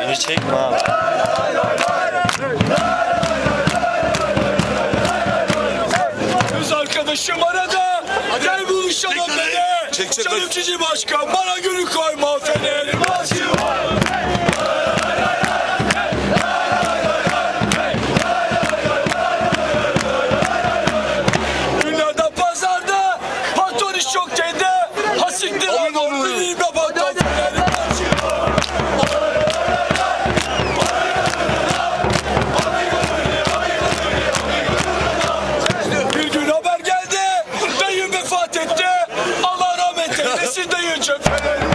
Beni çekme abi. Kız arkadaşım arada. Gel buluşalım beni. Çek, çek. Başkan bana gülü koyma fenerim. vefat etti. Allah rahmet eylesin deyin çöpelerini.